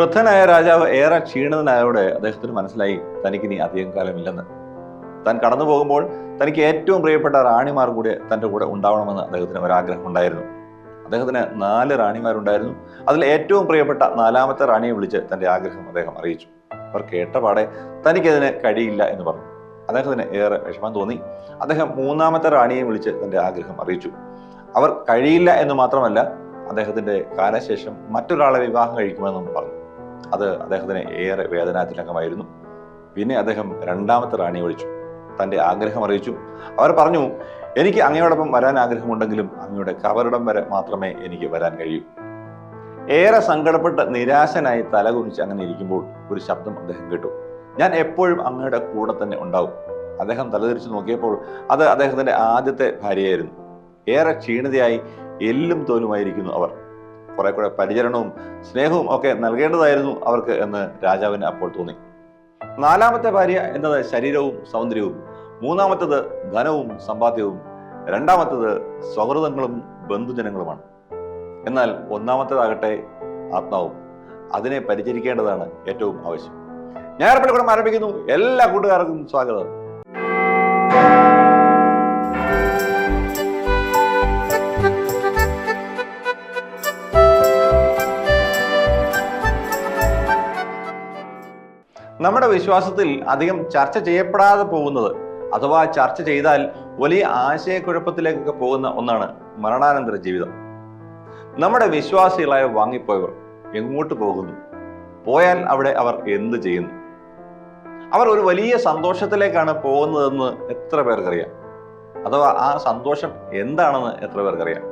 വൃദ്ധനായ രാജാവ് ഏറെ ക്ഷീണിതനായോടെ അദ്ദേഹത്തിന് മനസ്സിലായി തനിക്കിനി അധികം കാലമില്ലെന്ന്. താൻ കടന്നു പോകുമ്പോൾ തനിക്ക് ഏറ്റവും പ്രിയപ്പെട്ട റാണിമാർ കൂടെ തന്റെ കൂടെ ഉണ്ടാവണമെന്ന് അദ്ദേഹത്തിന് ഒരാഗ്രഹം ഉണ്ടായിരുന്നു. അദ്ദേഹത്തിന് നാല് റാണിമാരുണ്ടായിരുന്നു. അതിൽ ഏറ്റവും പ്രിയപ്പെട്ട നാലാമത്തെ റാണിയെ വിളിച്ച് തന്റെ ആഗ്രഹം അദ്ദേഹം അറിയിച്ചു. അവർ കേട്ടപാടെ തനിക്കതിന് കഴിയില്ല എന്ന് പറഞ്ഞു. അദ്ദേഹത്തിന് ഏറെ വിഷമം തോന്നി. അദ്ദേഹം മൂന്നാമത്തെ റാണിയെ വിളിച്ച് തന്റെ ആഗ്രഹം അറിയിച്ചു. അവർ കഴിയില്ല എന്ന് മാത്രമല്ല അദ്ദേഹത്തിന്റെ കാലശേഷം മറ്റൊരാളെ വിവാഹം കഴിക്കുമെന്നും പറഞ്ഞു. അത് അദ്ദേഹത്തിന് ഏറെ വേദനാജനകമായിരുന്നു. പിന്നെ അദ്ദേഹം രണ്ടാമത്തെ റാണി വിളിച്ചു. തന്റെ ആഗ്രഹം അറിയിച്ചു. അവർ പറഞ്ഞു എനിക്ക് അങ്ങയോടൊപ്പം വരാൻ ആഗ്രഹമുണ്ടെങ്കിലും അങ്ങയുടെ കവറിടം വരെ മാത്രമേ എനിക്ക് വരാൻ കഴിയൂ. ഏറെ സങ്കടപ്പെട്ട് നിരാശനായി തലകുനിച്ച് അങ്ങനെ ഇരിക്കുമ്പോൾ ഒരു ശബ്ദം അദ്ദേഹം കേട്ടു. ഞാൻ എപ്പോഴും അങ്ങയുടെ കൂടെ തന്നെ ഉണ്ടാവും. അദ്ദേഹം തലതിരിച്ച് നോക്കിയപ്പോൾ അത് അദ്ദേഹത്തിന്റെ ആദ്യത്തെ ഭാര്യയായിരുന്നു. ഏറെ ക്ഷീണിതയായി എല്ലും തോലുമായിരിക്കുന്നു അവർ. കുറെ കൂടെ പരിചരണവും സ്നേഹവും ഒക്കെ നൽകേണ്ടതായിരുന്നു അവർക്ക് എന്ന് രാജാവിന് അപ്പോൾ തോന്നി. നാലാമത്തെ ഭാര്യ എന്നത് ശരീരവും സൗന്ദര്യവും മൂന്നാമത്തത് ധനവും സമ്പാദ്യവും രണ്ടാമത്തത് സൗഹൃദങ്ങളും ബന്ധുജനങ്ങളുമാണ്. എന്നാൽ ഒന്നാമത്തേതാകട്ടെ ആത്മാവും. അതിനെ പരിചരിക്കേണ്ടതാണ് ഏറ്റവും ആവശ്യം. ഞായർപ്പള്ളിക്കൂടം ആരംഭിക്കുന്നു. എല്ലാ കൂട്ടുകാർക്കും സ്വാഗതം. നമ്മുടെ വിശ്വാസത്തിൽ അധികം ചർച്ച ചെയ്യപ്പെടാതെ പോകുന്നത് അഥവാ ചർച്ച ചെയ്താൽ വലിയ ആശയക്കുഴപ്പത്തിലേക്കൊക്കെ പോകുന്ന ഒന്നാണ് മരണാനന്തര ജീവിതം. നമ്മുടെ വിശ്വാസികളായ വാങ്ങിപ്പോയവർ എങ്ങോട്ട് പോകുന്നു? പോയാൽ അവിടെ അവർ എന്ത് ചെയ്യുന്നു? അവർ ഒരു വലിയ സന്തോഷത്തിലേക്കാണ് പോകുന്നതെന്ന് എത്ര പേർക്കറിയാം? അഥവാ ആ സന്തോഷം എന്താണെന്ന് എത്ര പേർക്കറിയാം?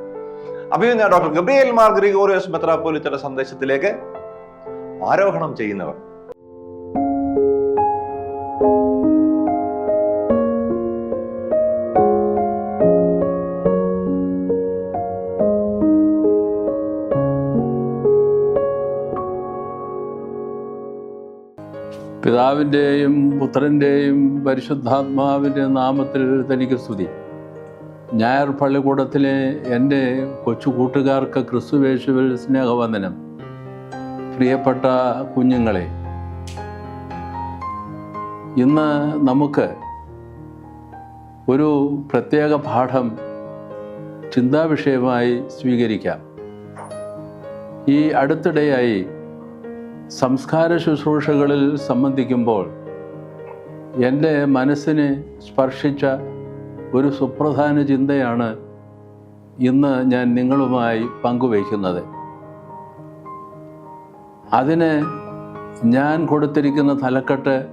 അഭിനന്ദ ഡോക്ടർ ഗബ്രിയേൽ മാർ ഗ്രിഗോറിയോസ് മെത്രാപ്പോലിത്തയുടെ സന്ദേശത്തിലേക്ക് ആരോഹണം ചെയ്യുന്നവർ. പിതാവിന്റെയും പുത്രന്റെയും പരിശുദ്ധാത്മാവിന്റെ നാമത്തിൽ തനിക്ക് സ്തുതി. ഞായർ പള്ളിക്കൂടത്തിലെ എന്റെ കൊച്ചു കൂട്ടുകാർക്ക് ക്രിസ്തുവേശുവിൽ സ്നേഹവന്ദനം. പ്രിയപ്പെട്ട കുഞ്ഞുങ്ങളെ ഇന്ന് നമുക്ക് ഒരു പ്രത്യേക പാഠം ചിന്താവിഷയമായി സ്വീകരിക്കാം. ഈ അടുത്തിടെയായി സംസ്കാര ശുശ്രൂഷകളിൽ സംബന്ധിക്കുമ്പോൾ എന്റെ മനസ്സിനെ സ്പർശിച്ച ഒരു സുപ്രധാന ചിന്തയാണ് ഇന്ന് ഞാൻ നിങ്ങളുമായി പങ്കുവയ്ക്കുന്നത്. അതിന് ഞാൻ കൊടുത്തിരിക്കുന്ന തലക്കെട്ട്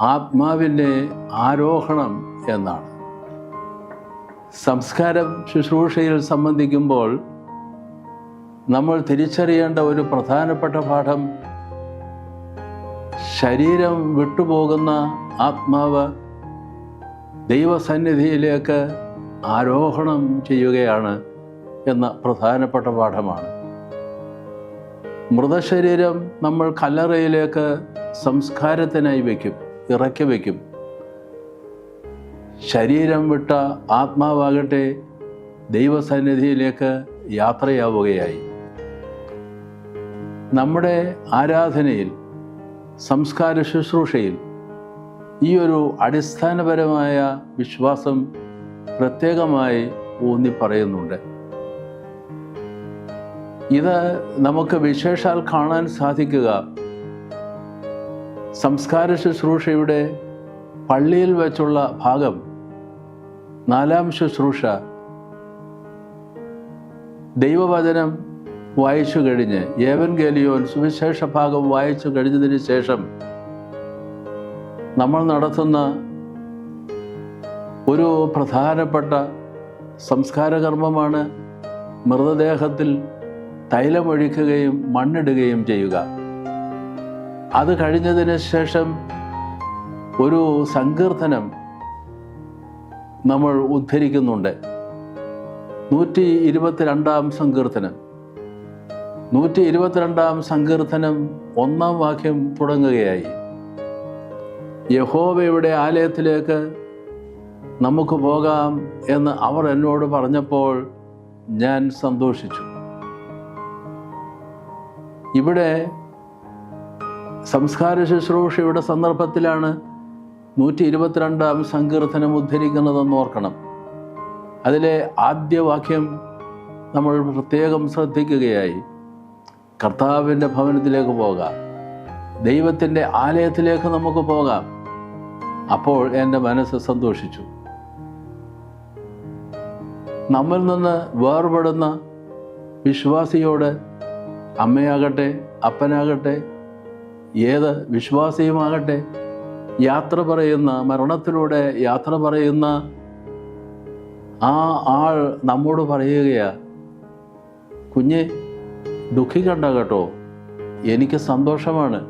ആത്മാവിന്റെ ആരോഹണം എന്നാണ്. സംസ്കാരം ശുശ്രൂഷയിൽ സംബന്ധിക്കുമ്പോൾ നമ്മൾ തിരിച്ചറിയേണ്ട ഒരു പ്രധാനപ്പെട്ട പാഠം ശരീരം വിട്ടുപോകുന്ന ആത്മാവ് ദൈവസന്നിധിയിലേക്ക് ആരോഹണം ചെയ്യുകയാണ് എന്ന പ്രധാനപ്പെട്ട പാഠമാണ്. മൃതശരീരം നമ്മൾ കല്ലറയിലേക്ക് സംസ്കാരത്തിനായി വയ്ക്കും ഇറക്കി വയ്ക്കും. ശരീരം വിട്ട ആത്മാവാകട്ടെ ദൈവസന്നിധിയിലേക്ക് യാത്രയാവുകയായി. നമ്മുടെ ആരാധനയിൽ സംസ്കാര ശുശ്രൂഷയിൽ ഈ ഒരു അടിസ്ഥാനപരമായ വിശ്വാസം പ്രത്യേകമായി ഊന്നി പറയുന്നുണ്ട്. ഇത് നമുക്ക് വിശേഷാൽ കാണാൻ സാധിക്കുക സംസ്കാര ശുശ്രൂഷയുടെ പള്ളിയിൽ വെച്ചുള്ള ഭാഗം നാലാം ശുശ്രൂഷ ദൈവവചനം വായിച്ചു കഴിഞ്ഞ്. ഏവൻ ഗേലിയോൻ സുവിശേഷ ഭാഗം വായിച്ചു കഴിഞ്ഞതിന് ശേഷം നമ്മൾ നടത്തുന്ന ഒരു പ്രധാനപ്പെട്ട സംസ്കാരകർമ്മമാണ് മൃതദേഹത്തിൽ തൈലമൊഴിക്കുകയും മണ്ണിടുകയും ചെയ്യുക. അത് കഴിഞ്ഞതിന് ശേഷം ഒരു സങ്കീർത്തനം നമ്മൾ ഉദ്ധരിക്കുന്നുണ്ട്. നൂറ്റി ഇരുപത്തിരണ്ടാം സങ്കീർത്തനം. നൂറ്റി ഇരുപത്തിരണ്ടാം സങ്കീർത്തനം ഒന്നാം വാക്യം തുടങ്ങുകയായി. യഹോവയുടെ ആലയത്തിലേക്ക് നമുക്ക് പോകാം എന്ന് അവർ എന്നോട് പറഞ്ഞപ്പോൾ ഞാൻ സന്തോഷിച്ചു. ഇവിടെ സംസ്കാര ശുശ്രൂഷയുടെ സന്ദർഭത്തിലാണ് നൂറ്റി ഇരുപത്തിരണ്ടാം സങ്കീർത്തനം ഉദ്ധരിക്കുന്നതെന്ന് ഓർക്കണം. അതിലെ ആദ്യ വാക്യം നമ്മൾ പ്രത്യേകം ശ്രദ്ധിക്കുകയായി. കർത്താവിന്റെ ഭവനത്തിലേക്ക് പോകാം. ദൈവത്തിന്റെ ആലയത്തിലേക്ക് നമുക്ക് പോകാം. അപ്പോൾ എന്റെ മനസ്സ് സന്തോഷിച്ചു. നമ്മിൽ നിന്ന് വേർപെടുന്ന വിശ്വാസിയോട് അമ്മയാകട്ടെ അപ്പനാകട്ടെ ഏത് വിശ്വാസിയുമാകട്ടെ യാത്ര പറയുന്ന മരണത്തിലൂടെ യാത്ര പറയുന്ന ആ ആൾ നമ്മോട് പറയുകയാണ് കുഞ്ഞെ ദുഃഖിക്കണ്ട കേട്ടോ. എനിക്ക് സന്തോഷമാണ്.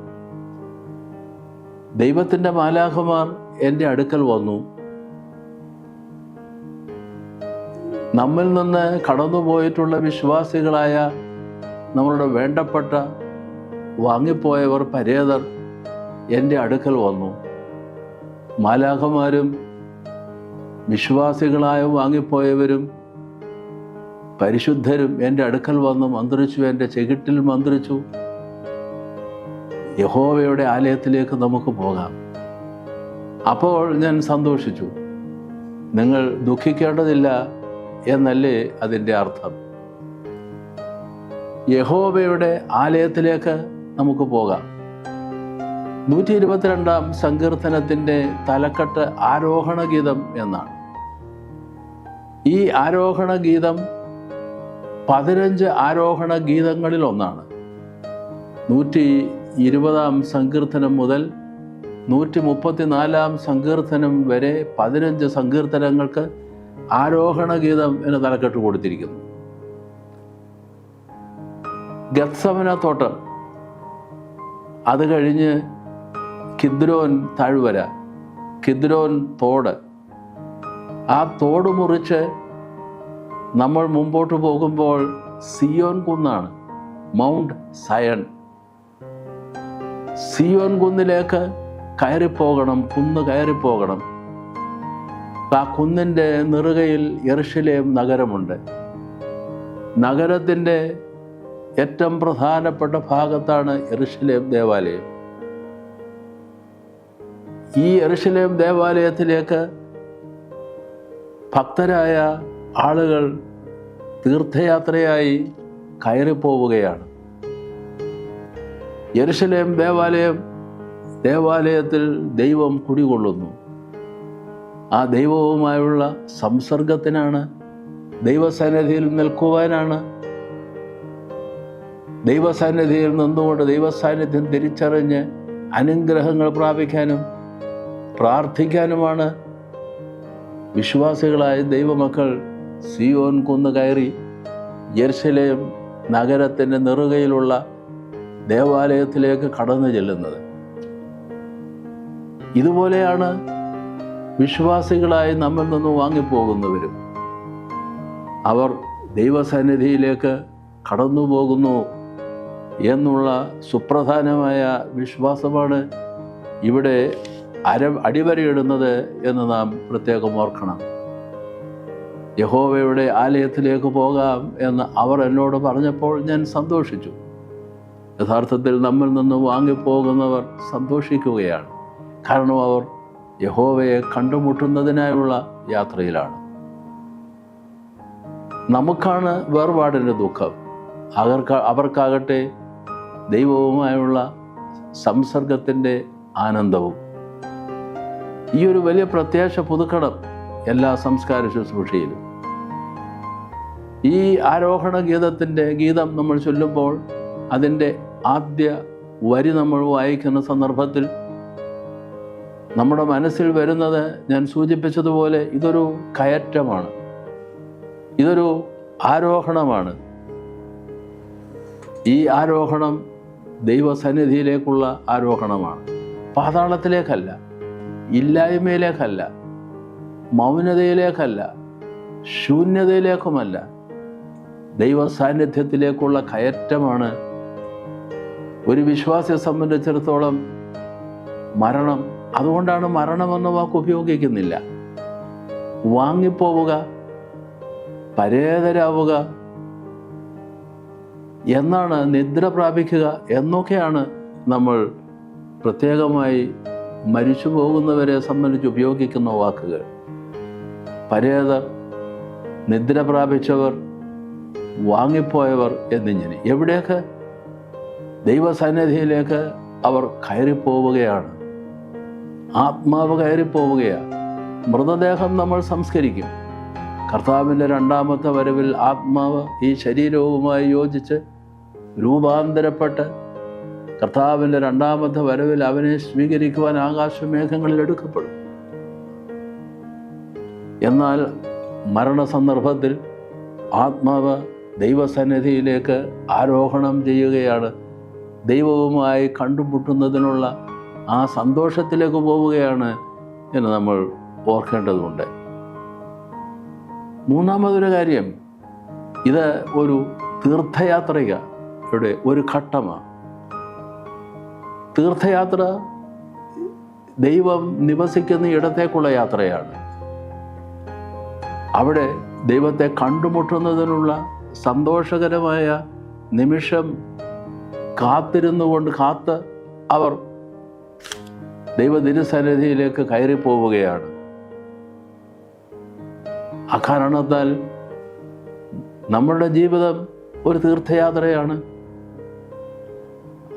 ദൈവത്തിന്റെ മാലാഖമാർ എന്റെ അടുക്കൽ വന്നു. നമ്മിൽ നിന്ന് കടന്നുപോയിട്ടുള്ള വിശ്വാസികളായ നമ്മളുടെ വേണ്ടപ്പെട്ട വാങ്ങിപ്പോയവർ പരേതർ എന്റെ അടുക്കൽ വന്നു. മാലാഖമാരും വിശ്വാസികളായ വാങ്ങിപ്പോയവരും പരിശുദ്ധരും എന്റെ അടുക്കൽ വന്ന് മന്ത്രിച്ചു എന്റെ ചെകിട്ടിൽ മന്ത്രിച്ചു. യഹോവയുടെ ആലയത്തിലേക്ക് നമുക്ക് പോകാം. അപ്പോൾ ഞാൻ സന്തോഷിച്ചു. നിങ്ങൾ ദുഃഖിക്കേണ്ടതില്ല എന്നല്ലേ അതിന്റെ അർത്ഥം. യഹോവയുടെ ആലയത്തിലേക്ക് നമുക്ക് പോകാം. നൂറ്റി ഇരുപത്തിരണ്ടാം സങ്കീർത്തനത്തിന്റെ തലക്കെട്ട് ആരോഹണ ഗീതം എന്നാണ്. ഈ ആരോഹണ ഗീതം പതിനഞ്ച് ആരോഹണ ഗീതങ്ങളിൽ ഒന്നാണ് നൂറ്റി ഇരുപതാം സങ്കീർത്തനം മുതൽ നൂറ്റി മുപ്പത്തിനാലാം സങ്കീർത്തനം വരെ പതിനഞ്ച് സങ്കീർത്തനങ്ങൾക്ക് ആരോഹണ ഗീതം എന്ന് തലക്കെട്ട് കൊടുത്തിരിക്കുന്നു. ഗത്സമന തോട്ടം അത് കഴിഞ്ഞ് കിദ്രോൻ താഴ്വര കിദ്രോൻ തോട്. ആ തോട് മുറിച്ച് നമ്മൾ മുമ്പോട്ട് പോകുമ്പോൾ സിയോൻ കുന്നാണ് മൗണ്ട് സയൺ. സിയോൻ കുന്നിലേക്ക് കയറിപ്പോകണം കുന്ന് കയറിപ്പോകണം. ആ കുന്നിന്റെ നെറുകയിൽ എറിശിലേം നഗരമുണ്ട്. നഗരത്തിന്റെ ഏറ്റവും പ്രധാനപ്പെട്ട ഭാഗത്താണ് എറുഷലേം ദേവാലയം. ഈ എറുഷലേം ദേവാലയത്തിലേക്ക് ഭക്തരായ ആളുകൾ തീർത്ഥയാത്രയായി കയറിപ്പോവുകയാണ്. യരുഷലേം ദേവാലയം ദേവാലയത്തിൽ ദൈവം കുടികൊള്ളുന്നു. ആ ദൈവവുമായുള്ള സംസർഗത്തിനാണ് ദൈവസന്നിധിയിൽ നിൽക്കുവാനാണ്. ദൈവസാന്നിധിയിൽ നിന്നുകൊണ്ട് ദൈവസാന്നിധ്യം തിരിച്ചറിഞ്ഞ് അനുഗ്രഹങ്ങൾ പ്രാപിക്കാനും പ്രാർത്ഥിക്കാനുമാണ് വിശ്വാസികളായ ദൈവമക്കൾ സിയോൻ കുന്ന് കയറി ജെർസലേം നഗരത്തിന്റെ നെറുകയിലുള്ള ദേവാലയത്തിലേക്ക് കടന്നു ചെല്ലുന്നത്. ഇതുപോലെയാണ് വിശ്വാസികളായി നമ്മിൽ നിന്ന് വാങ്ങിപ്പോകുന്നവരും. അവർ ദൈവസന്നിധിയിലേക്ക് കടന്നു പോകുന്നു എന്നുള്ള സുപ്രധാനമായ വിശ്വാസമാണ് ഇവിടെ അര അടിവരയിടുന്നത് എന്ന് നാം പ്രത്യേകം ഓർക്കണം. യഹോവയുടെ ആലയത്തിലേക്ക് പോകാം എന്ന് അവർ എന്നോട് പറഞ്ഞപ്പോൾ ഞാൻ സന്തോഷിച്ചു. യഥാർത്ഥത്തിൽ നമ്മിൽ നിന്ന് വാങ്ങിപ്പോകുന്നവർ സന്തോഷിക്കുകയാണ്. കാരണം അവർ യഹോവയെ കണ്ടുമുട്ടുന്നതിനായുള്ള യാത്രയിലാണ്. നമുക്കാണ് വേർപാടിന്റെ ദുഃഖം. അവർക്ക് അവർക്കാകട്ടെ ദൈവവുമായുള്ള സംസർഗത്തിന്റെ ആനന്ദവും. ഈ ഒരു വലിയ പ്രത്യാശ പുതുക്കണം എല്ലാ സംസ്കാര ശുശ്രൂഷയിലും. ഈ ആരോഹണ ഗീതത്തിന്റെ ഗീതം നമ്മൾ ചൊല്ലുമ്പോൾ അതിന്റെ ആദ്യ വരി നമ്മൾ വായിക്കുന്ന സന്ദർഭത്തിൽ നമ്മുടെ മനസ്സിൽ വരുന്നത് ഞാൻ സൂചിപ്പിച്ചതുപോലെ ഇതൊരു കയറ്റമാണ്. ഇതൊരു ആരോഹണമാണ്. ഈ ആരോഹണം ദൈവസന്നിധിയിലേക്കുള്ള ആരോഹണമാണ്. പാതാളത്തിലേക്കല്ല ഇല്ലായ്മയിലേക്കല്ല മൗനതയിലേക്കല്ല ശൂന്യതയിലേക്കുമല്ല ദൈവ സാന്നിധ്യത്തിലേക്കുള്ള കയറ്റമാണ് ഒരു വിശ്വാസിയെ സംബന്ധിച്ചിടത്തോളം മരണം. അതുകൊണ്ടാണ് മരണം എന്ന വാക്ക് ഉപയോഗിക്കുന്നില്ല. വാങ്ങിപ്പോവുക പരേതരാവുക എന്നാണ് നിദ്ര പ്രാപിക്കുക എന്നൊക്കെയാണ് നമ്മൾ പ്രത്യേകമായി മരിച്ചു പോകുന്നവരെ സംബന്ധിച്ച് ഉപയോഗിക്കുന്ന വാക്കുകൾ. പരേതർ നിദ്ര പ്രാപിച്ചവർ വാങ്ങിപ്പോയവർ എന്നിങ്ങനെ എവിടേക്ക് ദൈവസന്നിധിയിലേക്ക് അവർ കയറിപ്പോവുകയാണ്. ആത്മാവ് കയറിപ്പോവുകയാണ് മൃതദേഹം നമ്മൾ സംസ്കരിക്കും. കർത്താവിന്റെ രണ്ടാമത്തെ വരവിൽ ആത്മാവ് ഈ ശരീരവുമായി യോജിച്ച് രൂപാന്തരപ്പെട്ട് കർത്താവിന്റെ രണ്ടാമത്തെ വരവിൽ അവനെ സ്വീകരിക്കുവാൻ ആകാശമേഘങ്ങളിൽ എടുക്കപ്പെടും. എന്നാൽ മരണസന്ദർഭത്തിൽ ആത്മാവ് ദൈവസന്നിധിയിലേക്ക് ആരോഹണം ചെയ്യുകയാണ്. ദൈവവുമായി കണ്ടുമുട്ടുന്നതിനുള്ള ആ സന്തോഷത്തിലേക്ക് പോവുകയാണ് എന്ന് നമ്മൾ ഓർക്കേണ്ടതുണ്ട്. മൂന്നാമതൊരു കാര്യം ഇത് ഒരു തീർത്ഥയാത്രയുടെ ഒരു ഘട്ടമാണ്. തീർത്ഥയാത്ര ദൈവം നിവസിക്കുന്ന ഇടത്തേക്കുള്ള യാത്രയാണ്. അവിടെ ദൈവത്തെ കണ്ടുമുട്ടുന്നതിനുള്ള സന്തോഷകരമായ നിമിഷം കാത്തിരുന്നുകൊണ്ട് കാത്ത് അവർ ദൈവദിനസന്നിധിയിലേക്ക് കയറിപ്പോവുകയാണ്. ആ കാരണത്താൽ നമ്മളുടെ ജീവിതം ഒരു തീർത്ഥയാത്രയാണ്.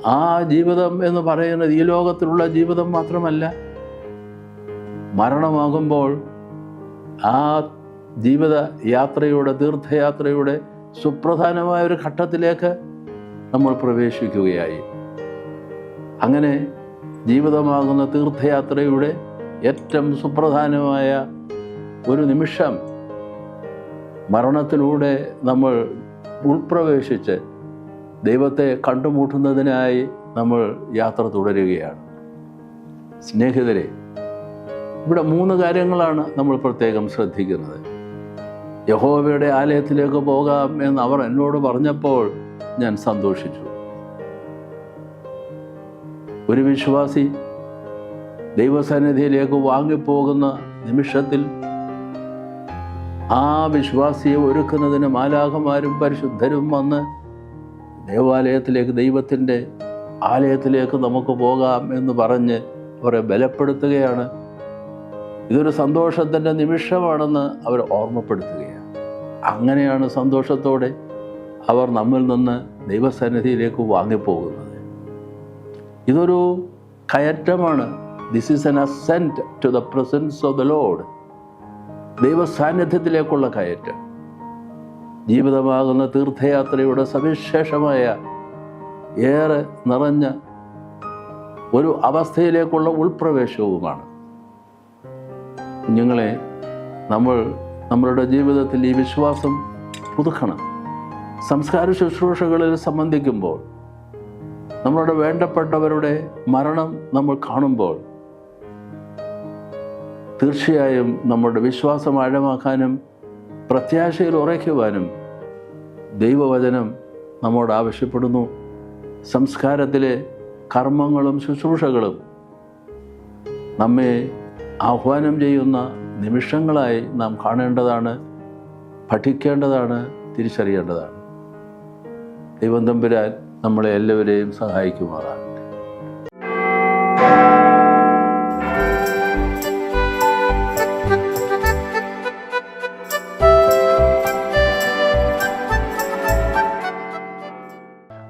ആ ജീവിതം എന്ന് പറയുന്നത് ഈ ലോകത്തിലുള്ള ജീവിതം മാത്രമല്ല. മരണമാകുമ്പോൾ ആ ജീവിത യാത്രയുടെ തീർത്ഥയാത്രയുടെ സുപ്രധാനമായ ഒരു ഘട്ടത്തിലേക്ക് നമ്മൾ പ്രവേശിക്കുകയായി. അങ്ങനെ ജീവിതമാകുന്ന തീർത്ഥയാത്രയുടെ ഏറ്റവും സുപ്രധാനമായ ഒരു നിമിഷം മരണത്തിലൂടെ നമ്മൾ ഉൾപ്രവേശിച്ച് ദൈവത്തെ കണ്ടുമുട്ടുന്നതിനായി നമ്മൾ യാത്ര തുടരുകയാണ്. സ്നേഹിതരെ ഇവിടെ മൂന്ന് കാര്യങ്ങളാണ് നമ്മൾ പ്രത്യേകം ശ്രദ്ധിക്കുന്നത്. യഹോവയുടെ ആലയത്തിലേക്ക് പോകാം എന്ന് അവർ എന്നോട് പറഞ്ഞപ്പോൾ ഞാൻ സന്തോഷിച്ചു. ഒരു വിശ്വാസി ദൈവസന്നിധിയിലേക്ക് വാങ്ങിപ്പോകുന്ന നിമിഷത്തിൽ ആ വിശ്വാസിയെ ഒരുക്കുന്നതിന് മാലാഖമാരും പരിശുദ്ധരും വന്ന് ദേവാലയത്തിലേക്ക് ദൈവത്തിന്റെ ആലയത്തിലേക്ക് നമുക്ക് പോകാം എന്ന് പറഞ്ഞ് അവരെ ബലപ്പെടുത്തുകയാണ്. ഇതൊരു സന്തോഷത്തിന്റെ നിമിഷമാണെന്ന് അവർ ഓർമ്മപ്പെടുത്തുകയാണ്. അങ്ങനെയാണ് സന്തോഷത്തോടെ അവർ നമ്മിൽ നിന്ന് ദൈവസന്നിധിയിലേക്ക് വാങ്ങിപ്പോകുന്നത്. ഇതൊരു കയറ്റമാണ്. This is an ascent to the presence of the lord ദൈവസാന്നിധ്യത്തിലേക്കുള്ള കയറ്റം. ജീവിതമാകുന്ന തീർത്ഥയാത്രയുടെ സവിശേഷമായ ഏറെ നിറഞ്ഞ ഒരു അവസ്ഥയിലേക്കുള്ള ഉൾപ്രവേശവുമാണ്. കുഞ്ഞുങ്ങളെ നമ്മൾ നമ്മളുടെ ജീവിതത്തിൽ ഈ വിശ്വാസം പുതുക്കണം. സംസ്കാര ശുശ്രൂഷകളിൽ സംബന്ധിക്കുമ്പോൾ നമ്മളുടെ വേണ്ടപ്പെട്ടവരുടെ മരണം നമ്മൾ കാണുമ്പോൾ തീർച്ചയായും നമ്മുടെ വിശ്വാസം ആഴമാക്കാനും പ്രത്യാശയിൽ ഉറയ്ക്കുവാനും ദൈവവചനം നമ്മോട് ആവശ്യപ്പെടുന്നു. സംസ്കാരത്തിലെ കർമ്മങ്ങളും ശുശ്രൂഷകളും നമ്മെ ആഹ്വാനം ചെയ്യുന്ന നിമിഷങ്ങളായി നാം കാണേണ്ടതാണ് പഠിക്കേണ്ടതാണ് തിരിച്ചറിയേണ്ടതാണ്. ദൈവം തമ്പുരാൻ നമ്മളെ എല്ലാവരെയും സഹായിക്കുമാറാണ്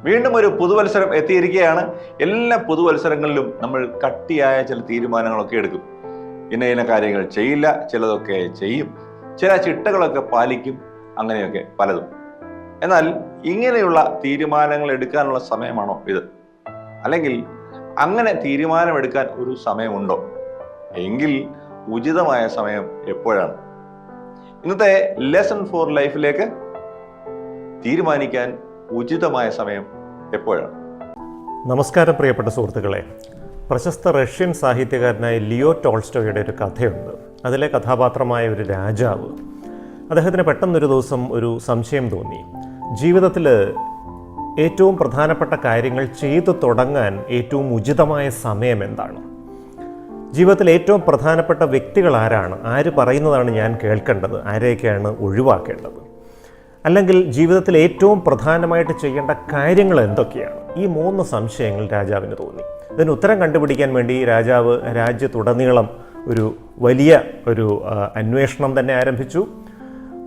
വീണ്ടും ഒരു പുതുവത്സരം എത്തിയിരിക്കുകയാണ്. എല്ലാ പുതുവത്സരങ്ങളിലും നമ്മൾ കട്ടിയായ ചില തീരുമാനങ്ങളൊക്കെ എടുക്കും. ഇന്ന ഇന്ന കാര്യങ്ങൾ ചെയ്യില്ല ചിലതൊക്കെ ചെയ്യും. ചില ചിട്ടകളൊക്കെ പാലിക്കും അങ്ങനെയൊക്കെ പലതും. എന്നാൽ ഇങ്ങനെയുള്ള തീരുമാനങ്ങൾ എടുക്കാനുള്ള സമയമാണോ ഇത്? അല്ലെങ്കിൽ അങ്ങനെ തീരുമാനമെടുക്കാൻ ഒരു സമയമുണ്ടോ? എങ്കിൽ ഉചിതമായ സമയം എപ്പോഴാണ്? ഇന്നത്തെ ലെസൺ ഫോർ ലൈഫിലേക്ക് തീരുമാനിക്കാൻ ഉചിതമായ സമയം എപ്പോഴാണ്? നമസ്കാരം പ്രിയപ്പെട്ട സുഹൃത്തുക്കളെ. പ്രശസ്ത റഷ്യൻ സാഹിത്യകാരനായ ലിയോ ടോൾസ്റ്റോയുടെ ഒരു കഥയുണ്ട്. അതിലെ കഥാപാത്രമായ ഒരു രാജാവ്. അദ്ദേഹത്തിന് പെട്ടെന്നൊരു ദിവസം ഒരു സംശയം തോന്നി. ജീവിതത്തിൽ ഏറ്റവും പ്രധാനപ്പെട്ട കാര്യങ്ങൾ ചെയ്തു തുടങ്ങാൻ ഏറ്റവും ഉചിതമായ സമയം എന്താണ്? ജീവിതത്തിൽ ഏറ്റവും പ്രധാനപ്പെട്ട വ്യക്തികൾ ആരാണ്? ആര് പറയുന്നതാണ് ഞാൻ കേൾക്കേണ്ടത്? ആരെയൊക്കെയാണ് ഒഴിവാക്കേണ്ടത്? അല്ലെങ്കിൽ ജീവിതത്തിൽ ഏറ്റവും പ്രധാനമായിട്ട് ചെയ്യേണ്ട കാര്യങ്ങൾ എന്തൊക്കെയാണ്? ഈ മൂന്ന് സംശയങ്ങൾ രാജാവിന് തോന്നി. ഇതിന് ഉത്തരം കണ്ടുപിടിക്കാൻ വേണ്ടി രാജാവ് രാജ്യത്തുടനീളം ഒരു വലിയ ഒരു അന്വേഷണം തന്നെ ആരംഭിച്ചു.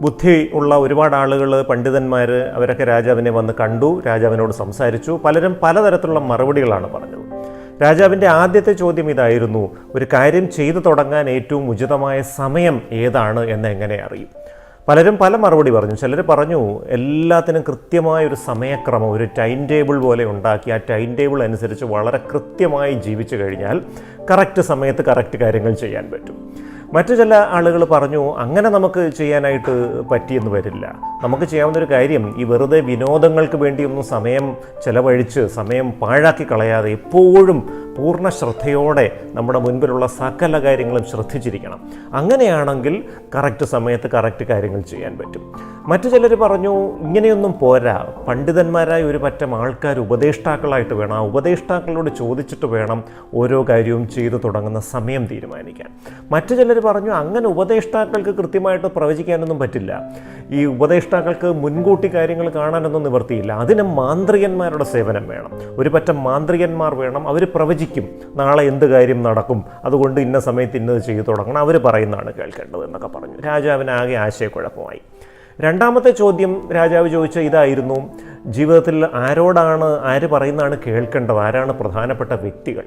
ബുദ്ധി ഉള്ള ഒരുപാട് ആളുകൾ പണ്ഡിതന്മാർ അവരൊക്കെ രാജാവിനെ വന്ന് കണ്ടു രാജാവിനോട് സംസാരിച്ചു. പലരും പലതരത്തിലുള്ള മറുപടികളാണ് പറഞ്ഞത്. രാജാവിന്റെ ആദ്യത്തെ ചോദ്യം ഇതായിരുന്നു ഒരു കാര്യം ചെയ്തു തുടങ്ങാൻ ഏറ്റവും ഉചിതമായ സമയം ഏതാണ്? എന്ന് എങ്ങനെ അറിയും? പലരും പല മറുപടി പറഞ്ഞു. ചിലർ പറഞ്ഞു എല്ലാത്തിനും കൃത്യമായ ഒരു സമയക്രമം ഒരു ടൈം ടേബിൾ പോലെ ഉണ്ടാക്കി ആ ടൈം ടേബിൾ അനുസരിച്ച് വളരെ കൃത്യമായി ജീവിച്ചു കഴിഞ്ഞാൽ കറക്റ്റ് സമയത്ത് കറക്റ്റ് കാര്യങ്ങൾ ചെയ്യാൻ പറ്റും. മറ്റു ചില ആളുകൾ പറഞ്ഞു അങ്ങനെ നമുക്ക് ചെയ്യാനായിട്ട് പറ്റിയെന്ന് വരില്ല. നമുക്ക് ചെയ്യാവുന്നൊരു കാര്യം ഈ വെറുതെ വിനോദങ്ങൾക്ക് വേണ്ടിയൊന്നും സമയം ചിലവഴിച്ച് സമയം പാഴാക്കി കളയാതെ എപ്പോഴും പൂർണ ശ്രദ്ധയോടെ നമ്മുടെ മുൻപിലുള്ള സകല കാര്യങ്ങളും ശ്രദ്ധിച്ചിരിക്കണം. അങ്ങനെയാണെങ്കിൽ കറക്റ്റ് സമയത്ത് കറക്റ്റ് കാര്യങ്ങൾ ചെയ്യാൻ പറ്റും. മറ്റു ചിലർ പറഞ്ഞു ഇങ്ങനെയൊന്നും പോരാ. പണ്ഡിതന്മാരായ ഒരു പറ്റം ആൾക്കാർ ഉപദേഷ്ടാക്കളായിട്ട് വേണം. ആ ഉപദേഷ്ടാക്കളോട് ചോദിച്ചിട്ട് വേണം ഓരോ കാര്യവും ചെയ്തു തുടങ്ങുന്ന സമയം തീരുമാനിക്കാൻ. മറ്റു ചിലർ പറഞ്ഞു അങ്ങനെ ഉപദേഷ്ടാക്കൾക്ക് കൃത്യമായിട്ട് പ്രവചിക്കാനൊന്നും പറ്റില്ല. ഈ ഉപദേഷ്ടാക്കൾക്ക് മുൻകൂട്ടി കാര്യങ്ങൾ കാണാനൊന്നും നിവർത്തിയില്ല അതിന് മാന്ത്രികന്മാരുടെ സേവനം വേണം. ഒരു പറ്റം മാന്ത്രികന്മാർ വേണം അവർ പ്രവചിക്കും നാളെ എന്ത് കാര്യം നടക്കും. അതുകൊണ്ട് ഇന്ന സമയത്ത് ഇന്നത് ചെയ്തു തുടങ്ങണം. അവർ പറയുന്നതാണ് കേൾക്കേണ്ടത് എന്നൊക്കെ പറഞ്ഞു. രാജാവിന് ആകെ ആശയക്കുഴപ്പമായി. രണ്ടാമത്തെ ചോദ്യം രാജാവ് ചോദിച്ച ഇതായിരുന്നു ജീവിതത്തിൽ ആരോടാണ് ആര് പറയുന്നതാണ് കേൾക്കേണ്ടത് ആരാണ് പ്രധാനപ്പെട്ട വ്യക്തികൾ?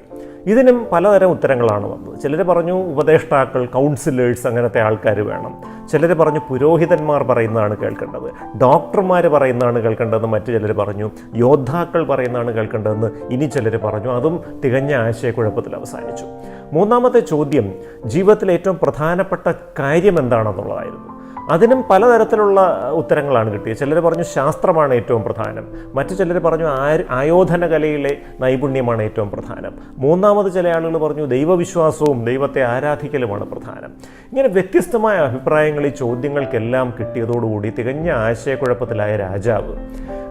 ഇതിനും പലതരം ഉത്തരങ്ങളാണ് വന്നത്. ചിലർ പറഞ്ഞു ഉപദേഷ്ടാക്കൾ കൗൺസിലേഴ്സ് അങ്ങനത്തെ ആൾക്കാർ വേണം. ചിലർ പറഞ്ഞു പുരോഹിതന്മാർ പറയുന്നതാണ് കേൾക്കേണ്ടത് ഡോക്ടർമാർ പറയുന്നതാണ് കേൾക്കേണ്ടതെന്ന് മറ്റു ചിലർ പറഞ്ഞു യോദ്ധാക്കൾ പറയുന്നതാണ് കേൾക്കേണ്ടതെന്ന് ഇനി ചിലർ പറഞ്ഞു. അതും തികഞ്ഞ ആശയക്കുഴപ്പത്തിൽ അവസാനിച്ചു. മൂന്നാമത്തെ ചോദ്യം ജീവിതത്തിലെ ഏറ്റവും പ്രധാനപ്പെട്ട കാര്യം എന്താണെന്നുള്ളതായിരുന്നു. അതിനും പലതരത്തിലുള്ള ഉത്തരങ്ങളാണ് കിട്ടിയത്. ചിലർ പറഞ്ഞു ശാസ്ത്രമാണ് ഏറ്റവും പ്രധാനം. മറ്റു ചിലർ പറഞ്ഞു ആയോധന കലയിലെ നൈപുണ്യമാണ് ഏറ്റവും പ്രധാനം. മൂന്നാമത് ചില ആളുകൾ പറഞ്ഞു ദൈവവിശ്വാസവും ദൈവത്തെ ആരാധിക്കലുമാണ് പ്രധാനം. ഇങ്ങനെ വ്യത്യസ്തമായ അഭിപ്രായങ്ങൾ ഈ ചോദ്യങ്ങൾക്കെല്ലാം കിട്ടിയതോടുകൂടി തികഞ്ഞ ആശയക്കുഴപ്പത്തിലായ രാജാവ്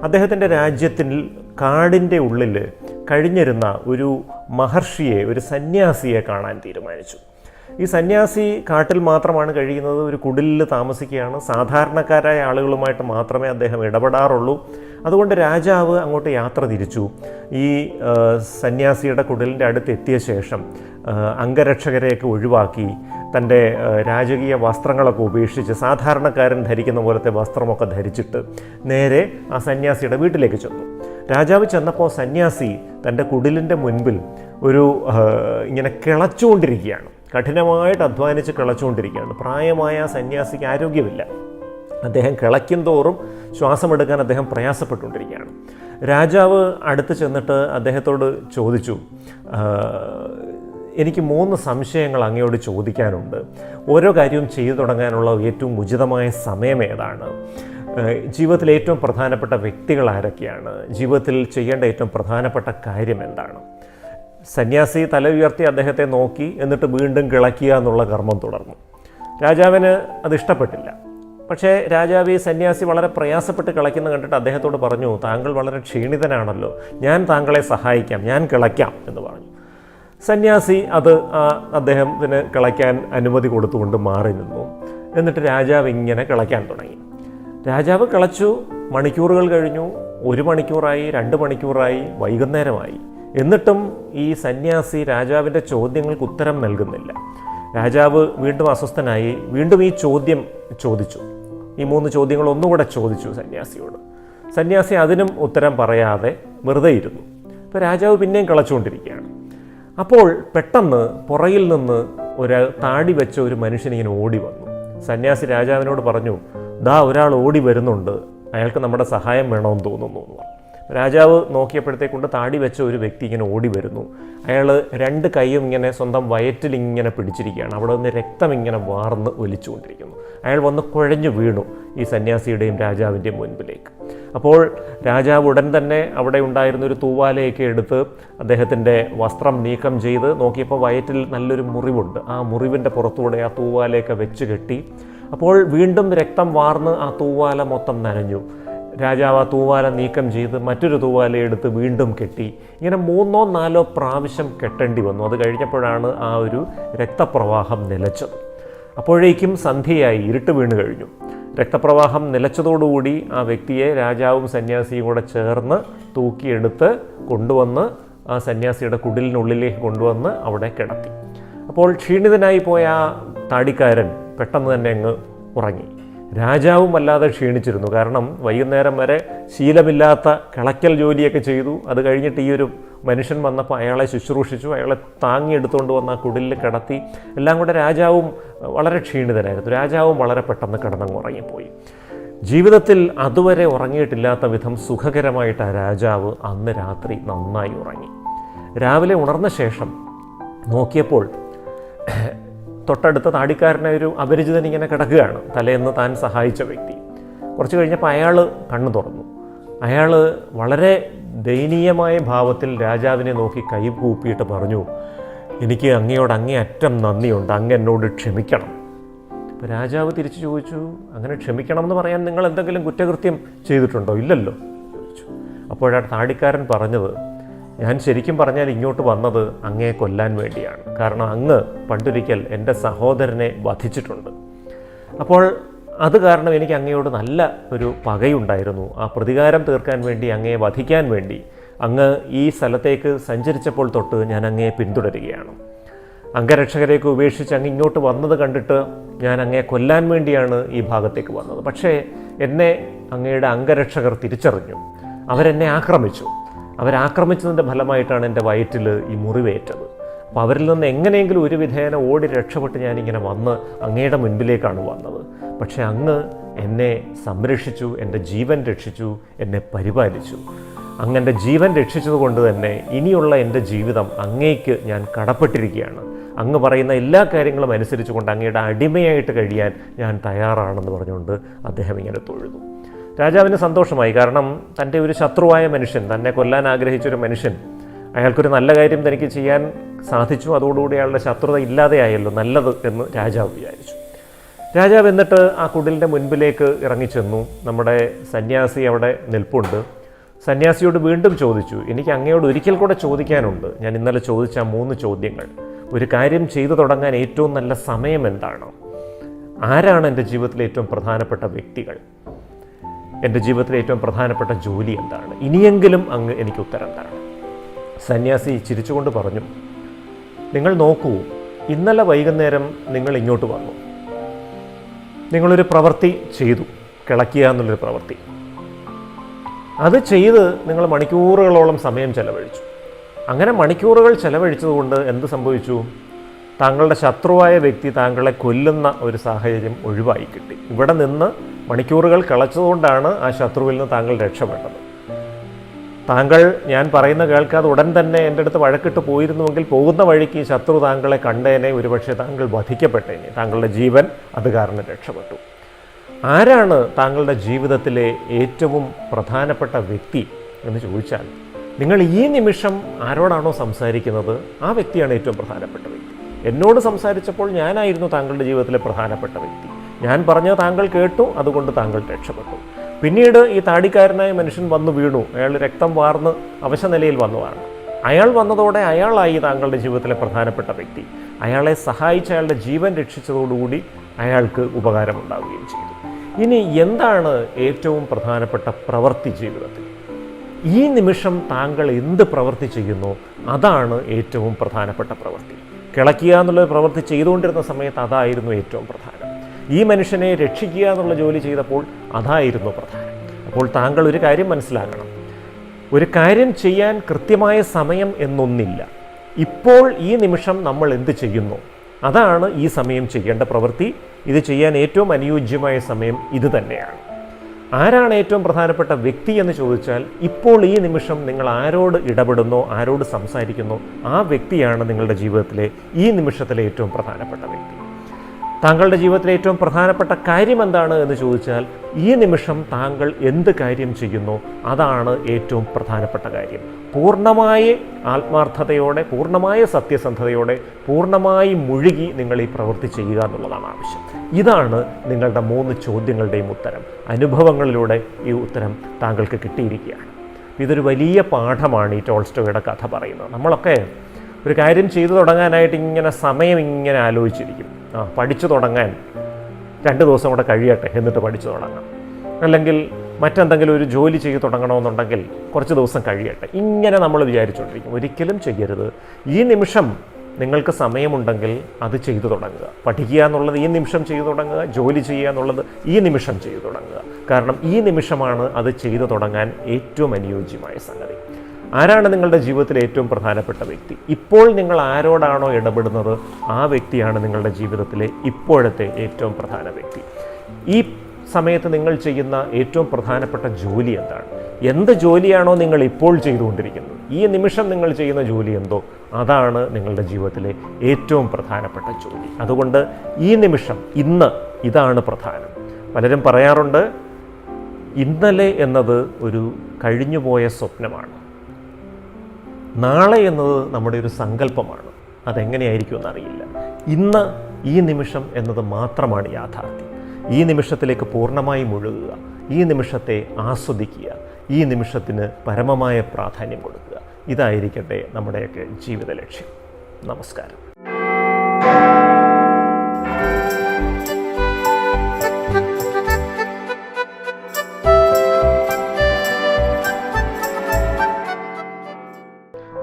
അദ്ദേഹത്തിന്റെ രാജ്യത്തിൽ കാടിന്റെ ഉള്ളിൽ കഴിഞ്ഞിരുന്ന ഒരു മഹർഷിയെ ഒരു സന്യാസിയെ കാണാൻ തീരുമാനിച്ചു. ഈ സന്യാസി കാട്ടിൽ മാത്രമാണ് കഴിയുന്നത് ഒരു കുടിലിൽ താമസിക്കുകയാണ്. സാധാരണക്കാരായ ആളുകളുമായിട്ട് മാത്രമേ അദ്ദേഹം ഇടപെടാറുള്ളൂ. അതുകൊണ്ട് രാജാവ് അങ്ങോട്ട് യാത്ര തിരിച്ചു. ഈ സന്യാസിയുടെ കുടിലിന്റെ അടുത്ത് എത്തിയ ശേഷം അംഗരക്ഷകരെയൊക്കെ ഒഴിവാക്കി തന്റെ രാജകീയ വസ്ത്രങ്ങളൊക്കെ ഉപേക്ഷിച്ച് സാധാരണക്കാരൻ ധരിക്കുന്ന പോലത്തെ വസ്ത്രമൊക്കെ ധരിച്ചിട്ട് നേരെ ആ സന്യാസിയുടെ വീട്ടിലേക്ക് ചെന്നു. രാജാവ് ചെന്നപ്പോൾ സന്യാസി തന്റെ കുടിലിന്റെ മുൻപിൽ ഒരു ഇങ്ങനെ കിളച്ചുകൊണ്ടിരിക്കുകയാണ്. കഠിനമായിട്ട് അധ്വാനിച്ച് കിളച്ചുകൊണ്ടിരിക്കുകയാണ്. പ്രായമായ സന്യാസിക്ക് ആരോഗ്യമില്ല. അദ്ദേഹം കിളയ്ക്കും തോറും ശ്വാസമെടുക്കാൻ അദ്ദേഹം പ്രയാസപ്പെട്ടുകൊണ്ടിരിക്കുകയാണ്. രാജാവ് അടുത്ത് ചെന്നിട്ട് അദ്ദേഹത്തോട് ചോദിച്ചു എനിക്ക് മൂന്ന് സംശയങ്ങൾ അങ്ങയോട് ചോദിക്കാനുണ്ട്. ഓരോ കാര്യവും ചെയ്തു തുടങ്ങാനുള്ള ഏറ്റവും ഉചിതമായ സമയം ഏതാണ്? ജീവിതത്തിൽ ഏറ്റവും പ്രധാനപ്പെട്ട വ്യക്തികൾ ആരൊക്കെയാണ്? ജീവിതത്തിൽ ചെയ്യേണ്ട ഏറ്റവും പ്രധാനപ്പെട്ട കാര്യം എന്താണ്? സന്യാസി തല ഉയർത്തി അദ്ദേഹത്തെ നോക്കി എന്നിട്ട് വീണ്ടും കിളക്കുക എന്നുള്ള കർമ്മം തുടർന്നു. രാജാവിന് അത് ഇഷ്ടപ്പെട്ടില്ല. പക്ഷേ രാജാവ് ഈ സന്യാസി വളരെ പ്രയാസപ്പെട്ട് കിളയ്ക്കുന്ന കണ്ടിട്ട് അദ്ദേഹത്തോട് പറഞ്ഞു താങ്കൾ വളരെ ക്ഷീണിതനാണല്ലോ. ഞാൻ താങ്കളെ സഹായിക്കാം. ഞാൻ കിളയ്ക്കാം എന്ന് പറഞ്ഞു. സന്യാസി അത് അദ്ദേഹത്തിന് കിളയ്ക്കാൻ അനുമതി കൊടുത്തുകൊണ്ട് മാറി നിന്നു. എന്നിട്ട് രാജാവ് ഇങ്ങനെ കിളയ്ക്കാൻ തുടങ്ങി. രാജാവ് കിളച്ചു മണിക്കൂറുകൾ കഴിഞ്ഞു. ഒരു മണിക്കൂറായി രണ്ട് മണിക്കൂറായി വൈകുന്നേരമായി. എന്നിട്ടും ഈ സന്യാസി രാജാവിന്റെ ചോദ്യങ്ങൾക്ക് ഉത്തരം നൽകുന്നില്ല. രാജാവ് വീണ്ടും അസ്വസ്ഥനായി വീണ്ടും ഈ ചോദ്യം ചോദിച്ചു. ഈ മൂന്ന് ചോദ്യങ്ങൾ ഒന്നുകൂടെ ചോദിച്ചു സന്യാസിയോട്. സന്യാസി അതിനും ഉത്തരം പറയാതെ വെറുതെ ഇരുന്നു. അപ്പോൾ രാജാവ് പിന്നെയും കളച്ചുകൊണ്ടിരിക്കുകയാണ്. അപ്പോൾ പെട്ടെന്ന് പുറയിൽ നിന്ന് ഒരു താടി വെച്ച ഒരു മനുഷ്യനിങ്ങനെ ഓടി വന്നു. സന്യാസി രാജാവിനോട് പറഞ്ഞു ദാ ഒരാൾ ഓടി വരുന്നുണ്ട്. അയാൾക്ക് നമ്മുടെ സഹായം വേണമെന്ന് തോന്നുന്നു എന്ന് പറഞ്ഞു. രാജാവ് നോക്കിയപ്പോഴത്തേക്കൊണ്ട് താടി വെച്ച ഒരു വ്യക്തി ഇങ്ങനെ ഓടി വരുന്നു. അയാൾ രണ്ട് കൈയും ഇങ്ങനെ സ്വന്തം വയറ്റിൽ ഇങ്ങനെ പിടിച്ചിരിക്കുകയാണ്. അവിടെ നിന്ന് രക്തം ഇങ്ങനെ വാർന്ന് ഒലിച്ചുകൊണ്ടിരിക്കുന്നു. അയാൾ വന്ന് കുഴഞ്ഞു വീണു ഈ സന്യാസിയുടെയും രാജാവിന്റെയും മുൻപിലേക്ക്. അപ്പോൾ രാജാവ് ഉടൻ തന്നെ അവിടെ ഉണ്ടായിരുന്ന ഒരു തൂവാലയൊക്കെ എടുത്ത് അദ്ദേഹത്തിന്റെ വസ്ത്രം നീക്കം ചെയ്ത് നോക്കിയപ്പോൾ വയറ്റിൽ നല്ലൊരു മുറിവുണ്ട്. ആ മുറിവിന്റെ പുറത്തൂടെ ആ തൂവാലയൊക്കെ വെച്ച് കെട്ടി. അപ്പോൾ വീണ്ടും രക്തം വാർന്ന് ആ തൂവാല മൊത്തം നനഞ്ഞു. രാജാവ് ആ തൂവാല നീക്കം ചെയ്ത് മറ്റൊരു തൂവാല എടുത്ത് വീണ്ടും കെട്ടി. ഇങ്ങനെ മൂന്നോ നാലോ പ്രാവശ്യം കെട്ടേണ്ടി വന്നു. അത് കഴിഞ്ഞപ്പോഴാണ് ആ ഒരു രക്തപ്രവാഹം നിലച്ചത്. അപ്പോഴേക്കും സന്ധ്യയായി ഇരുട്ട് വീണ് കഴിഞ്ഞു. രക്തപ്രവാഹം നിലച്ചതോടുകൂടി ആ വ്യക്തിയെ രാജാവും സന്യാസിയും കൂടെ ചേർന്ന് തൂക്കിയെടുത്ത് കൊണ്ടുവന്ന് ആ സന്യാസിയുടെ കുടിലിനുള്ളിലേക്ക് കൊണ്ടുവന്ന് അവിടെ കിടത്തി. അപ്പോൾ ക്ഷീണിതനായി പോയ ആ താടിക്കാരൻ പെട്ടെന്ന് തന്നെ അങ്ങ് ഉറങ്ങി. രാജാവും വല്ലാതെ ക്ഷീണിച്ചിരുന്നു. കാരണം വൈകുന്നേരം വരെ ശീലമില്ലാത്ത കിളയ്ക്കൽ ജോലിയൊക്കെ ചെയ്തു. അത് കഴിഞ്ഞിട്ട് ഈ ഒരു മനുഷ്യൻ വന്നപ്പോൾ അയാളെ ശുശ്രൂഷിച്ചു. അയാളെ താങ്ങിയെടുത്തുകൊണ്ട് വന്ന കുടിലിൽ കിടത്തി. എല്ലാം കൂടെ രാജാവും വളരെ ക്ഷീണിതനായിരുന്നു രാജാവും വളരെ പെട്ടെന്ന് കിടന്നങ്ങ് ഉറങ്ങിപ്പോയി. ജീവിതത്തിൽ അതുവരെ ഉറങ്ങിയിട്ടില്ലാത്ത വിധം സുഖകരമായിട്ട് ആ രാജാവ് അന്ന് രാത്രി നന്നായി ഉറങ്ങി. രാവിലെ ഉണർന്ന ശേഷം നോക്കിയപ്പോൾ തൊട്ടടുത്ത താടിക്കാരനെ ഒരു അപരിചിതൻ ഇങ്ങനെ കിടക്കുകയാണ്. തലേന്ന് താൻ സഹായിച്ച വ്യക്തി. കുറച്ച് കഴിഞ്ഞപ്പോൾ അയാൾ കണ്ണു തുറന്നു. അയാൾ വളരെ ദയനീയമായ ഭാവത്തിൽ രാജാവിനെ നോക്കി കൈ കൂപ്പിയിട്ട് പറഞ്ഞു എനിക്ക് അങ്ങയോട് അങ്ങേ അറ്റം നന്ദിയുണ്ട്. അങ്ങ് എന്നോട് ക്ഷമിക്കണം. അപ്പോൾ രാജാവ് തിരിച്ചു ചോദിച്ചു അങ്ങനെ ക്ഷമിക്കണം എന്ന് പറയാൻ നിങ്ങൾ എന്തെങ്കിലും കുറ്റകൃത്യം ചെയ്തിട്ടുണ്ടോ? ഇല്ലല്ലോ ചോദിച്ചു. അപ്പോഴാ താടിക്കാരൻ പറഞ്ഞത് ഞാൻ ശരിക്കും പറഞ്ഞാൽ ഇങ്ങോട്ട് വന്നത് അങ്ങയെ കൊല്ലാൻ വേണ്ടിയാണ്. കാരണം അങ്ങ് പണ്ടൊരിക്കൽ എന്റെ സഹോദരനെ വധിച്ചിട്ടുണ്ട്. അപ്പോൾ അത് കാരണം എനിക്ക് അങ്ങയോട് നല്ല ഒരു പകയുണ്ടായിരുന്നു. ആ പ്രതികാരം തീർക്കാൻ വേണ്ടി അങ്ങയെ വധിക്കാൻ വേണ്ടി അങ്ങ് ഈ സ്ഥലത്തേക്ക് സഞ്ചരിച്ചപ്പോൾ തൊട്ട് ഞാൻ അങ്ങയെ പിന്തുടരുകയാണ്. അംഗരക്ഷകരെയൊക്കെ ഉപേക്ഷിച്ച് അങ്ങ് ഇങ്ങോട്ട് വന്നത് കണ്ടിട്ട് ഞാൻ അങ്ങയെ കൊല്ലാൻ വേണ്ടിയാണ് ഈ ഭാഗത്തേക്ക് വന്നത്. പക്ഷേ എന്നെ അങ്ങയുടെ അംഗരക്ഷകർ തിരിച്ചറിഞ്ഞു. അവരെന്നെ ആക്രമിച്ചു. അവരാക്രമിച്ചതിന്റെ ഫലമായിട്ടാണ് എന്റെ വയറ്റിൽ ഈ മുറിവേറ്റത്. അപ്പോൾ അവരിൽ നിന്ന് എങ്ങനെയെങ്കിലും ഒരു വിധേന ഓടി രക്ഷപ്പെട്ട് ഞാനിങ്ങനെ വന്ന് അങ്ങയുടെ മുൻപിലേക്കാണ് വന്നത്. പക്ഷേ അങ്ങ് എന്നെ സംരക്ഷിച്ചു എന്റെ ജീവൻ രക്ഷിച്ചു എന്നെ പരിപാലിച്ചു. അങ്ങ് എന്റെ ജീവൻ രക്ഷിച്ചതുകൊണ്ട് തന്നെ ഇനിയുള്ള എന്റെ ജീവിതം അങ്ങേക്ക് ഞാൻ കടപ്പെട്ടിരിക്കുകയാണ്. അങ്ങ് പറയുന്ന എല്ലാ കാര്യങ്ങളും അനുസരിച്ചുകൊണ്ട് അങ്ങയുടെ അടിമയായിട്ട് കഴിയാൻ ഞാൻ തയ്യാറാണെന്ന് പറഞ്ഞുകൊണ്ട് അദ്ദേഹം ഇങ്ങനെ തൊഴുതു. രാജാവിന് സന്തോഷമായി. കാരണം തന്റെ ഒരു ശത്രുവായ മനുഷ്യൻ തന്നെ കൊല്ലാൻ ആഗ്രഹിച്ചൊരു മനുഷ്യൻ അയാൾക്കൊരു നല്ല കാര്യം തനിക്ക് ചെയ്യാൻ സാധിച്ചു. അതോടുകൂടി അയാളുടെ ശത്രുത ഇല്ലാതെയായല്ലോ നല്ലത് എന്ന് രാജാവ് വിചാരിച്ചു. രാജാവ് എന്നിട്ട് ആ കുടിലിന്റെ മുൻപിലേക്ക് ഇറങ്ങിച്ചെന്നു. നമ്മുടെ സന്യാസി അവിടെ നിൽപ്പുണ്ട്. സന്യാസിയോട് വീണ്ടും ചോദിച്ചു എനിക്ക് അങ്ങയോട് ഒരിക്കൽ കൂടെ ചോദിക്കാനുണ്ട്. ഞാൻ ഇന്നലെ ചോദിച്ച മൂന്ന് ചോദ്യങ്ങൾ. ഒരു കാര്യം ചെയ്തു തുടങ്ങാൻ ഏറ്റവും നല്ല സമയം എന്താണ്? ആരാണ് എന്റെ ജീവിതത്തിലെ ഏറ്റവും പ്രധാനപ്പെട്ട വ്യക്തികൾ? എന്റെ ജീവിതത്തിലെ ഏറ്റവും പ്രധാനപ്പെട്ട ജോലി എന്താണ്? ഇനിയെങ്കിലും അങ്ങ് എനിക്ക് ഉത്തരം തരണം. സന്യാസി ചിരിച്ചുകൊണ്ട് പറഞ്ഞു നിങ്ങൾ നോക്കൂ ഇന്നലെ വൈകുന്നേരം നിങ്ങൾ ഇങ്ങോട്ട് വന്നു. നിങ്ങളൊരു പ്രവൃത്തി ചെയ്തു കിളക്കുക എന്നുള്ളൊരു പ്രവൃത്തി. അത് ചെയ്ത് നിങ്ങൾ മണിക്കൂറുകളോളം സമയം ചെലവഴിച്ചു. അങ്ങനെ മണിക്കൂറുകൾ ചെലവഴിച്ചതുകൊണ്ട് എന്ത് സംഭവിച്ചു? താങ്കളുടെ ശത്രുവായ വ്യക്തി താങ്കളെ കൊല്ലുന്ന ഒരു സാഹചര്യം ഒഴിവായി കിട്ടി. ഇവിടെ നിന്ന് മണിക്കൂറുകൾ കളച്ചതുകൊണ്ടാണ് ആ ശത്രുവിൽ നിന്ന് താങ്കൾ രക്ഷപ്പെട്ടത്. താങ്കൾ ഞാൻ പറയുന്ന കേൾക്കാതെ ഉടൻ തന്നെ എന്റെ അടുത്ത് വഴക്കിട്ട് പോയിരുന്നുവെങ്കിൽ പോകുന്ന വഴിക്ക് ശത്രു താങ്കളെ കണ്ടേനെ ഒരുപക്ഷെ താങ്കൾ വധിക്കപ്പെട്ടേനെ. താങ്കളുടെ ജീവൻ അത് കാരണം രക്ഷപ്പെട്ടു. ആരാണ് താങ്കളുടെ ജീവിതത്തിലെ ഏറ്റവും പ്രധാനപ്പെട്ട വ്യക്തി എന്ന് ചോദിച്ചാൽ നിങ്ങൾ ഈ നിമിഷം ആരോടാണോ സംസാരിക്കുന്നത്? ആ വ്യക്തിയാണ് ഏറ്റവും പ്രധാനപ്പെട്ട വ്യക്തി. എന്നോട് സംസാരിച്ചപ്പോൾ ഞാനായിരുന്നു താങ്കളുടെ ജീവിതത്തിലെ പ്രധാനപ്പെട്ട വ്യക്തി. ഞാൻ പറഞ്ഞ താങ്കൾ കേട്ടു അതുകൊണ്ട് താങ്കൾ രക്ഷപ്പെട്ടു. പിന്നീട് ഈ താടിക്കാരനായ മനുഷ്യൻ വന്നു വീണു. അയാൾ രക്തം വാർന്ന് അവശനിലയിൽ വന്നതാണ് അയാൾ വന്നതോടെ അയാളായി താങ്കളുടെ ജീവിതത്തിലെ പ്രധാനപ്പെട്ട വ്യക്തി. അയാളെ സഹായിച്ച് അയാളുടെ ജീവൻ രക്ഷിച്ചതോടുകൂടി അയാൾക്ക് ഉപകാരമുണ്ടാവുകയും ചെയ്തു. ഇനി എന്താണ് ഏറ്റവും പ്രധാനപ്പെട്ട പ്രവൃത്തി ജീവിതത്തിൽ? ഈ നിമിഷം താങ്കൾ എന്ത് പ്രവൃത്തി ചെയ്യുന്നു? അതാണ് ഏറ്റവും പ്രധാനപ്പെട്ട പ്രവൃത്തി. കിളക്കുക എന്നുള്ള പ്രവൃത്തി ചെയ്തുകൊണ്ടിരുന്ന സമയത്ത് അതായിരുന്നു ഏറ്റവും പ്രധാനം. ഈ മനുഷ്യനെ രക്ഷിക്കുക എന്നുള്ള ജോലി ചെയ്തപ്പോൾ അതായിരുന്നു പ്രധാനം. അപ്പോൾ താങ്കൾ ഒരു കാര്യം മനസ്സിലാക്കണം. ഒരു കാര്യം ചെയ്യാൻ കൃത്യമായ സമയം എന്നൊന്നില്ല. ഇപ്പോൾ ഈ നിമിഷം നമ്മൾ എന്ത് ചെയ്യുന്നു? അതാണ് ഈ സമയം ചെയ്യേണ്ട പ്രവൃത്തി. ഇത് ചെയ്യാൻ ഏറ്റവും അനുയോജ്യമായ സമയം ഇത് തന്നെയാണ്. ആരാണ് ഏറ്റവും പ്രധാനപ്പെട്ട വ്യക്തി എന്ന് ചോദിച്ചാൽ ഇപ്പോൾ ഈ നിമിഷം നിങ്ങൾ ആരോട് ഇടപെടുന്നോ ആരോട് സംസാരിക്കുന്നോ ആ വ്യക്തിയാണ് നിങ്ങളുടെ ജീവിതത്തിലെ ഈ നിമിഷത്തിലെ ഏറ്റവും പ്രധാനപ്പെട്ട വ്യക്തി. താങ്കളുടെ ജീവിതത്തിലെ ഏറ്റവും പ്രധാനപ്പെട്ട കാര്യം എന്താണ് എന്ന് ചോദിച്ചാൽ ഈ നിമിഷം താങ്കൾ എന്ത് കാര്യം ചെയ്യുന്നു അതാണ് ഏറ്റവും പ്രധാനപ്പെട്ട കാര്യം. പൂർണമായ ആത്മാർത്ഥതയോടെ പൂർണമായ സത്യസന്ധതയോടെ പൂർണമായി മുഴുകി നിങ്ങൾ ഈ പ്രവൃത്തി ചെയ്യുക എന്നുള്ളതാണ് ആവശ്യം. ഇതാണ് നിങ്ങളുടെ മൂന്ന് ചോദ്യങ്ങളുടെയും ഉത്തരം. അനുഭവങ്ങളിലൂടെ ഈ ഉത്തരം താങ്കൾക്ക് കിട്ടിയിരിക്കുകയാണ്. ഇതൊരു വലിയ പാഠമാണ് ഈ ടോൾസ്റ്റോയുടെ കഥ പറയുന്നത്. നമ്മളൊക്കെ ഒരു കാര്യം ചെയ്തു തുടങ്ങാനായിട്ട് ഇങ്ങനെ സമയം ഇങ്ങനെ ആലോചിച്ചിരിക്കും. ആ പഠിച്ചു തുടങ്ങാൻ രണ്ട് ദിവസം കൂടെ കഴിയട്ടെ എന്നിട്ട് പഠിച്ചു തുടങ്ങാം. അല്ലെങ്കിൽ മറ്റെന്തെങ്കിലും ഒരു ജോലി ചെയ്തു തുടങ്ങണമെന്നുണ്ടെങ്കിൽ കുറച്ച് ദിവസം കഴിയട്ടെ. ഇങ്ങനെ നമ്മൾ വിചാരിച്ചുകൊണ്ടിരിക്കും. ഒരിക്കലും ചെയ്യരുത്. ഈ നിമിഷം നിങ്ങൾക്ക് സമയമുണ്ടെങ്കിൽ അത് ചെയ്തു തുടങ്ങുക. പഠിക്കുക എന്നുള്ളത് ഈ നിമിഷം ചെയ്തു തുടങ്ങുക. ജോലി ചെയ്യുക എന്നുള്ളത് ഈ നിമിഷം ചെയ്തു തുടങ്ങുക. കാരണം ഈ നിമിഷമാണ് അത് ചെയ്തു തുടങ്ങാൻ ഏറ്റവും അനുയോജ്യമായ സംഗതി. ആരാണ് നിങ്ങളുടെ ജീവിതത്തിലെ ഏറ്റവും പ്രധാനപ്പെട്ട വ്യക്തി? ഇപ്പോൾ നിങ്ങൾ ആരോടാണോ ഇടപെടുന്നത്? ആ വ്യക്തിയാണ് നിങ്ങളുടെ ജീവിതത്തിലെ ഇപ്പോഴത്തെ ഏറ്റവും പ്രധാന വ്യക്തി. ഈ സമയത്ത് നിങ്ങൾ ചെയ്യുന്ന ഏറ്റവും പ്രധാനപ്പെട്ട ജോലി എന്താണ്? എന്ത് ജോലിയാണോ നിങ്ങൾ ഇപ്പോൾ ചെയ്തുകൊണ്ടിരിക്കുന്നത്? ഈ നിമിഷം നിങ്ങൾ ചെയ്യുന്ന ജോലി എന്തോ? അതാണ് നിങ്ങളുടെ ജീവിതത്തിലെ ഏറ്റവും പ്രധാനപ്പെട്ട ജോലി. അതുകൊണ്ട് ഈ നിമിഷം ഇന്ന് ഇതാണ് പ്രധാനം. പലരും പറയാറുണ്ട് ഇന്നലെ എന്നത് ഒരു കഴിഞ്ഞുപോയ സ്വപ്നമാണ്. നാളെ എന്നത് നമ്മുടെ ഒരു സങ്കല്പമാണ്. അതെങ്ങനെയായിരിക്കും എന്നറിയില്ല. ഇന്ന് ഈ നിമിഷം എന്നത് മാത്രമാണ് യാഥാർത്ഥ്യം. ഈ നിമിഷത്തിലേക്ക് പൂർണമായി മുഴുകുക ഈ നിമിഷത്തെ ആസ്വദിക്കുക. ഈ നിമിഷത്തിന് പരമമായ പ്രാധാന്യം കൊടുക്കുക. ഇതായിരിക്കട്ടെ നമ്മുടെയൊക്കെ ജീവിത ലക്ഷ്യം നമസ്കാരം.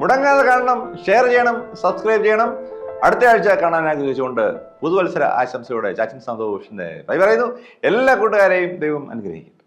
മുടങ്ങാതെ കാണണം ഷെയർ ചെയ്യണം സബ്സ്ക്രൈബ് ചെയ്യണം. അടുത്ത ആഴ്ച കാണാൻ ആഗ്രഹിച്ചുകൊണ്ട് പുതുവത്സര ആശംസയോടെ ചാച്ചൻ സന്തോഷിന്റെ ബൈ പറയുന്നു. എല്ലാ കൂട്ടുകാരെയും ദൈവം അനുഗ്രഹിക്കും